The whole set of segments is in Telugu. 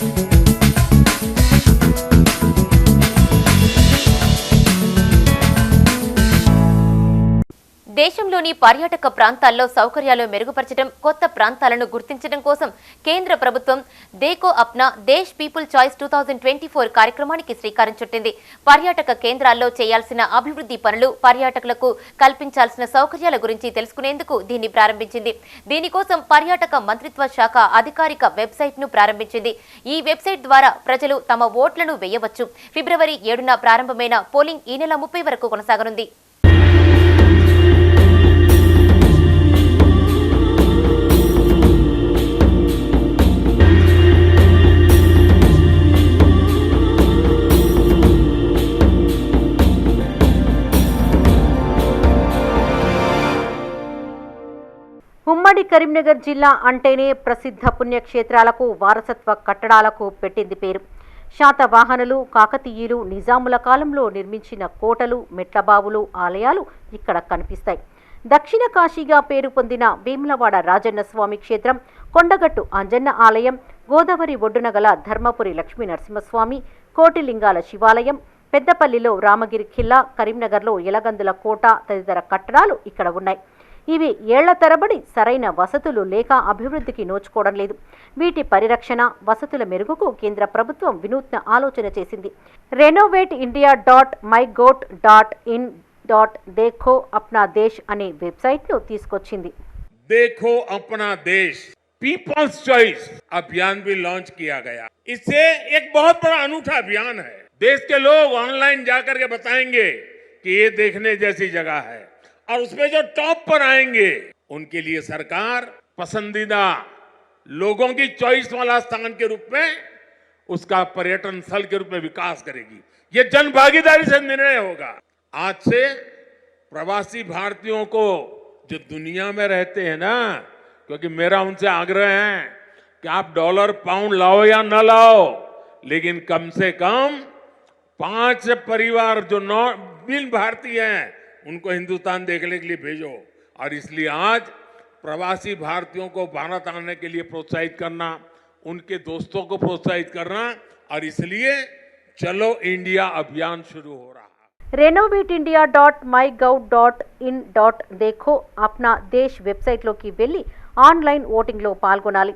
Thank you. దేశంలోని పర్యాటక ప్రాంతాల్లో సౌకర్యాలు మెరుగుపరచడం కొత్త ప్రాంతాలను గుర్తించడం కోసం కేంద్ర ప్రభుత్వం Dekho Apna Desh people choice two thousand twenty four కార్యక్రమానికి శ్రీకారం చుట్టింది. పర్యాటక కేంద్రాల్లో చేయాల్సిన అభివృద్ధి పనులు పర్యాటకులకు కల్పించాల్సిన సౌకర్యాల గురించి తెలుసుకునేందుకు దీన్ని ప్రారంభించింది. దీనికోసం పర్యాటక మంత్రిత్వ శాఖ అధికారిక వెబ్సైట్ను ప్రారంభించింది. ఈ వెబ్సైట్ ద్వారా ప్రజలు తమ ఓట్లను వేయవచ్చు. ఫిబ్రవరి ఏడున ప్రారంభమైన పోలింగ్ ఈ నెల ముప్పై వరకు కొనసాగనుంది. ఉమ్మడి కరీంనగర్ జిల్లా అంటేనే ప్రసిద్ధ పుణ్యక్షేత్రాలకు వారసత్వ కట్టడాలకు పెట్టింది పేరు. శాతవాహనులు కాకతీయులు నిజాముల కాలంలో నిర్మించిన కోటలు మెట్లబావులు ఆలయాలు ఇక్కడ కనిపిస్తాయి. దక్షిణ కాశీగా పేరు పొందిన వేములవాడ రాజన్న స్వామి క్షేత్రం కొండగట్టు అంజన్న ఆలయం గోదావరి ఒడ్డున గల ధర్మపురి లక్ష్మీ నరసింహస్వామి కోటిలింగాల శివాలయం పెద్దపల్లిలో రామగిరి ఖిల్లా కరీంనగర్లో ఎలగందుల కోట తదితర కట్టడాలు ఇక్కడ ఉన్నాయి. ఇవి ఏళ్ల తరబడి సరైన వసతులు లేక అభివృద్ధికి నోచుకోవడం లేదు వీటి పరిరక్షణ వసతుల మెరుగుకు కేంద్ర ప్రభుత్వం వినూత్న ఆలోచన చేసింది renovate India dot my gov dot in dot Dekho Apna Desh అనే వెబ్సైట్ను తీసుకొచ్చింది देखो अपना देश पीपल्स चॉइस अभियान भी लॉन्च किया गया इससे एक बहुत बड़ा अनूठा अभियान है देश के लोग ऑनलाइन जाकर के बताएंगे कि ये देखने जैसी जगह है और उसमें जो टॉप पर आएँगे, उनके लिए सरकार पसंदीदा लोगों की चॉइस वाला स्थान के रूप में, उसका पर्यटन स्थल के रूप में विकास करेगी। ये जन भागीदारी से निर्णय होगा। आज से प्रवासी भारतीयों को जो दुनिया में रहते हैं ना, क्योंकि मेरा उनसे आग्रह है कि आप डॉलर, पाउंड लाओ या न लाओ, लेकिन कम से कम पाँच परिवार जो नौ बिन भारतीय हैं उनको हिंदुस्तान देखने के लिए भेजो और इसलिए आज प्रवासी भारतीयों को भारत आने के लिए प्रोत्साहित करना उनके दोस्तों को प्रोत्साहित करना और इसलिए चलो इंडिया अभियान शुरू हो रहा है renovate India dot my gov dot in dot Dekho Apna Desh వెబ్సైట్లోకి వెళ్ళి ఆన్లైన్ ఓటింగ్లో పాల్గొనాలి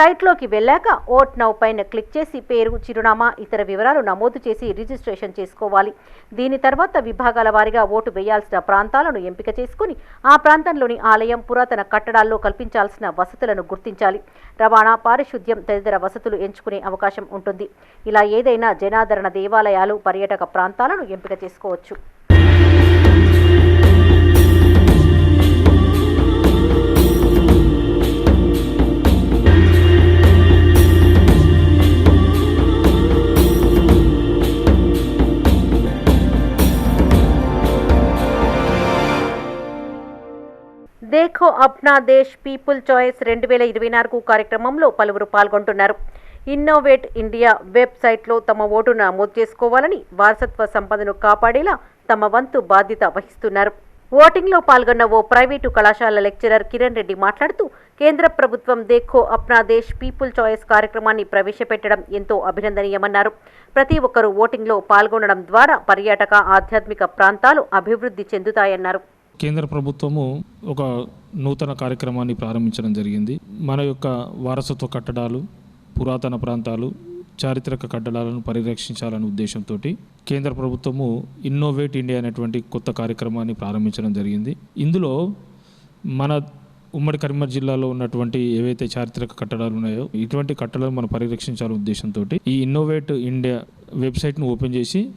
సైట్లోకి వెళ్ళాక ఓట్ నౌ పైన క్లిక్ చేసి పేరు చిరునామా ఇతర వివరాలు నమోదు చేసి రిజిస్ట్రేషన్ చేసుకోవాలి. దీని తర్వాత విభాగాల వారీగా ఓటు వేయాల్సిన ప్రాంతాలను ఎంపిక చేసుకుని ఆ ప్రాంతంలోని ఆలయం పురాతన కట్టడాల్లో కల్పించాల్సిన వసతులను గుర్తించాలి. రవాణా పారిశుద్ధ్యం తదితర వసతులు ఎంచుకునే అవకాశం ఉంటుంది. ఇలా ఏదైనా జనాదరణ దేవాలయాలు పర్యాటక ప్రాంతాలను ఎంపిక చేసుకోవచ్చు. అప్నా దేశ్ పీపుల్ చాయిస్ రెండు వేల ఇరవై నాలుగు కార్యక్రమంలో పలువురు పాల్గొంటున్నారు. ఇన్నోవేట్ ఇండియా వెబ్సైట్లో తమ ఓటు నమోదు చేసుకోవాలని వారసత్వ సంపదను కాపాడేలా తమ వంతు బాధ్యత వహిస్తున్నారు. ఓటింగ్లో పాల్గొన్న ఓ ప్రైవేటు కళాశాల లెక్చరర్ కిరణ్ రెడ్డి మాట్లాడుతూ కేంద్ర ప్రభుత్వం దేఖో అప్నా దేశ్ పీపుల్ చాయిస్ కార్యక్రమాన్ని ప్రవేశపెట్టడం ఎంతో అభినందనీయమన్నారు. ప్రతి ఒక్కరూ ఓటింగ్లో పాల్గొనడం ద్వారా పర్యాటక ఆధ్యాత్మిక ప్రాంతాలు అభివృద్ధి చెందుతాయన్నారు. కేంద్ర ప్రభుత్వము ఒక నూతన కార్యక్రమాన్ని ప్రారంభించడం జరిగింది. మన యొక్క వారసత్వ కట్టడాలు పురాతన ప్రాంతాలు చారిత్రక కట్టడాలను పరిరక్షించాలనే ఉద్దేశంతో కేంద్ర ప్రభుత్వము ఇన్నోవేట్ ఇండియా అనేటువంటి కొత్త కార్యక్రమాన్ని ప్రారంభించడం జరిగింది. ఇందులో మన ఉమ్మడి కరీంనగర్ జిల్లాలో ఉన్నటువంటి ఏవైతే చారిత్రక కట్టడాలు ఉన్నాయో ఇటువంటి కట్టడాలను మనం పరిరక్షించాలనే ఉద్దేశంతో ఈ ఇన్నోవేట్ ఇండియా వెబ్సైట్ను ఓపెన్ చేసి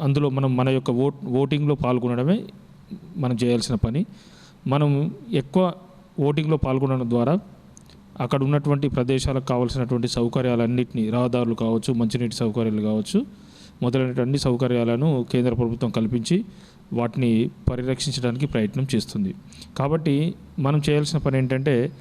అందులో మనం మన యొక్క ఓట్ ఓటింగ్లో పాల్గొనడమే మనం చేయాల్సిన పని. మనం ఎక్కువ ఓటింగ్లో పాల్గొనడం ద్వారా అక్కడ ఉన్నటువంటి ప్రదేశాలకు కావాల్సినటువంటి సౌకర్యాలన్నింటినీ రహదారులు కావచ్చు మంచినీటి సౌకర్యాలు కావచ్చు మొదలైనటువంటి సౌకర్యాలను కేంద్ర ప్రభుత్వం కల్పించి వాటిని పరిరక్షించడానికి ప్రయత్నం చేస్తుంది. కాబట్టి మనం చేయాల్సిన పని ఏంటంటే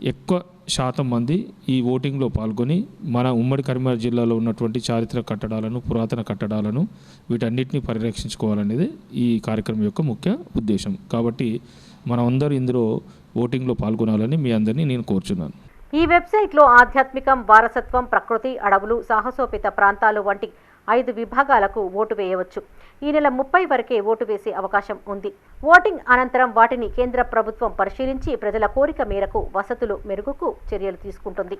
ఎక్కువ శాతం మంది ఈ ఓటింగ్లో పాల్గొని మన ఉమ్మడి కరీంనగర్ జిల్లాలో ఉన్నటువంటి చారిత్రక కట్టడాలను పురాతన కట్టడాలను వీటన్నిటిని పరిరక్షించుకోవాలనేది ఈ కార్యక్రమం యొక్క ముఖ్య ఉద్దేశం. కాబట్టి మనం అందరూ ఇందులో ఓటింగ్లో పాల్గొనాలని మీ అందరినీ నేను కోరుచున్నాను. ఈ వెబ్సైట్లో ఆధ్యాత్మికం వారసత్వం ప్రకృతి అడవులు సాహసోపేత ప్రాంతాలు వంటి ఐదు విభాగాలకు ఓటు వేయవచ్చు. ఈ నెల ముప్పై వరకే ఓటు వేసే అవకాశం ఉంది. ఓటింగ్ అనంతరం వాటిని కేంద్ర ప్రభుత్వం పరిశీలించి ప్రజల కోరిక మేరకు వసతులు మెరుగుకు చర్యలు తీసుకుంటుంది.